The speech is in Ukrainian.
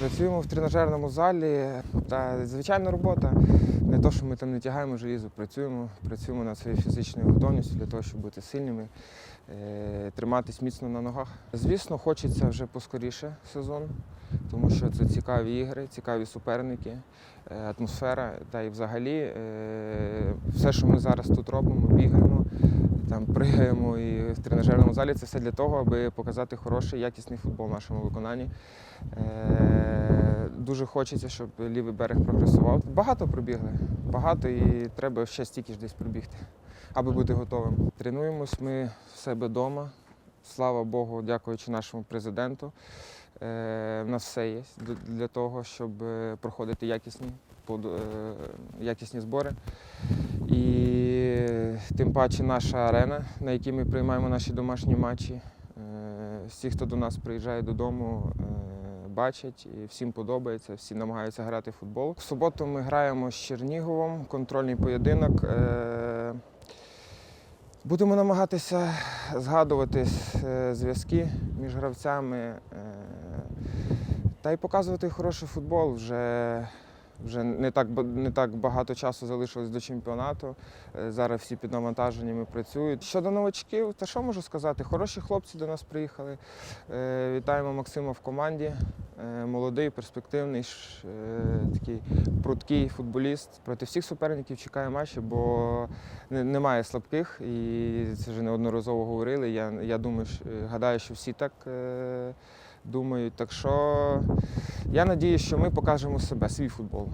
Працюємо в тренажерному залі. Та звичайна робота. Не то, що ми там не тягаємо желізо, працюємо, працюємо над своєю фізичною готовністю для того, щоб бути сильними, е, триматись міцно на ногах. Звісно, хочеться вже поскоріше сезон, тому що це цікаві ігри, цікаві суперники, е, атмосфера. Та й взагалі е, все, що ми зараз тут робимо, бігаємо, там пригаємо і в тренажерному залі, це все для того, аби показати хороший, якісний футбол в нашому виконанні. Е, Дуже хочеться, щоб лівий берег прогресував. Багато пробігли, багато і треба ще стільки ж десь пробігти, аби бути готовим. Тренуємось ми в себе вдома. Слава Богу, дякуючи нашому президенту. Е, У нас все є для- того, щоб е, проходити якісні, е, якісні збори. І тим паче наша арена, на якій ми приймаємо наші домашні матчі. Е, Всі, хто до нас приїжджає додому, е, бачать і всім подобається, всі намагаються грати в футбол. В суботу ми граємо з Черніговом, контрольний поєдинок. Будемо намагатися згадувати е, зв'язки між гравцями е, та й показувати хороший футбол. Вже, вже не, так, не так багато часу залишилось до чемпіонату. Е, Зараз всі під навантаженнями працюють. Щодо новачків, та що можу сказати? Хороші хлопці до нас приїхали. Е, Вітаємо Максима в команді. Е, Молодий, перспективний, такий пруткий футболіст. Проти всіх суперників чекає матчі, бо немає слабких, і це вже неодноразово говорили. Я, я думаю, що- гадаю, що всі так думають. Так що я надію, що ми покажемо себе, свій футбол.